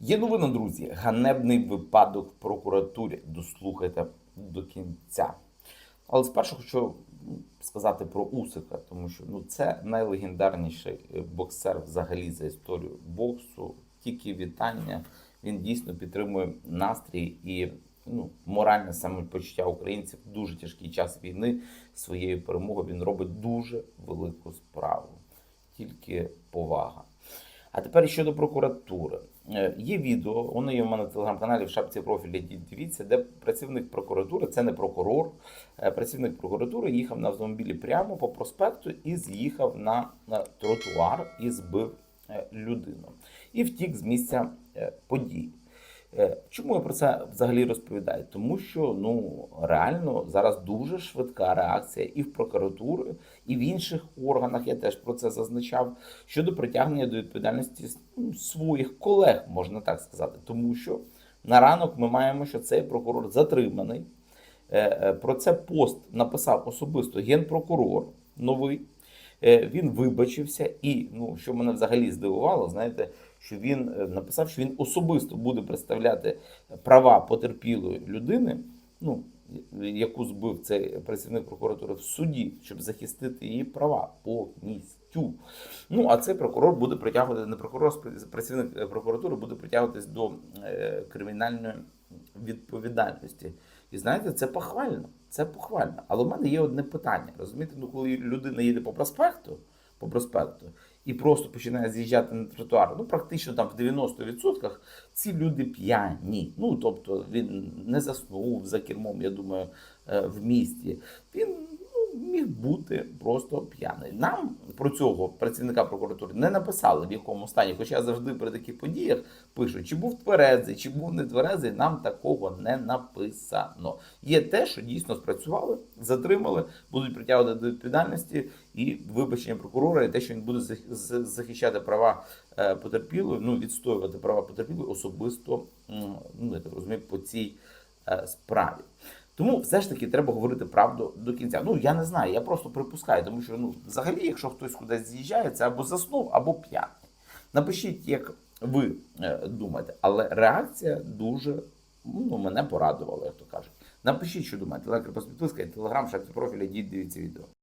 Є новина, друзі. Ганебний випадок в прокуратурі. Дослухайте до кінця. Але спершу хочу сказати про Усика, тому що ну, це найлегендарніший е, боксер взагалі за історію боксу. Тільки вітання. Він дійсно підтримує настрій і ну, моральне самопочуття українців в дуже тяжкий час війни. Своєю перемогою він робить дуже велику справу. Тільки повага. А тепер щодо прокуратури. Е, Є відео, воно є в мене в телеграм-каналі в шапці профіля. Дивіться, де працівник прокуратури, це не прокурор. е, Працівник прокуратури їхав на автомобілі прямо по проспекту і з'їхав на тротуар і збив е, людину. І втік з місця подій. Чому я про це взагалі розповідаю? Тому що ну реально зараз дуже швидка реакція і в прокуратури, і в інших органах. Я теж про це зазначав щодо притягнення до відповідальності ну, своїх колег, можна так сказати. Тому що на ранок ми маємо, що цей прокурор затриманий. Е, е, Про це пост написав особисто генпрокурор новий. Е, Він вибачився, і ну що мене взагалі здивувало, знаєте, що він е, написав, що він особисто буде представляти права потерпілої людини, ну яку збив цей працівник прокуратури в суді, щоб захистити її права повністю. Ну а цей прокурор буде притягувати не прокурор, працівник е, прокуратури буде притягуватись до кримінальної відповідальності. І знаєте, це похвально. Це похвально. Але в мене є одне питання. Розумієте, ну коли людина їде по проспекту, по проспекту і просто починає з'їжджати на тротуар, ну практично там в 90% ці люди п'яні. Ну тобто він не заснув за кермом, я думаю, е, в місті. Він бути просто п'яний. Нам про цього працівника прокуратури не написали в якому стані. Хоча завжди при таких подіях пишу, чи був тверезий, чи був не тверезий, нам такого не написано. Є те, що дійсно спрацювали, затримали, будуть притягувати до відповідальності і вибачення прокурора, і те, що він буде зах- захищати права е, потерпілої, ну відстоювати права потерпілої особисто, ну я так розумію, по цій е, справі. Тому все ж таки треба говорити правду до кінця. Ну я не знаю, я просто припускаю, тому що ну взагалі, якщо хтось кудись з'їжджає, це або заснув, або п'яний. Напишіть, як ви е, думаєте, але реакція дуже ну, мене порадувала, як то кажуть. Напишіть, що думаєте. Лайк, підписка телеграм, шапці профіля, діть, дивіться відео.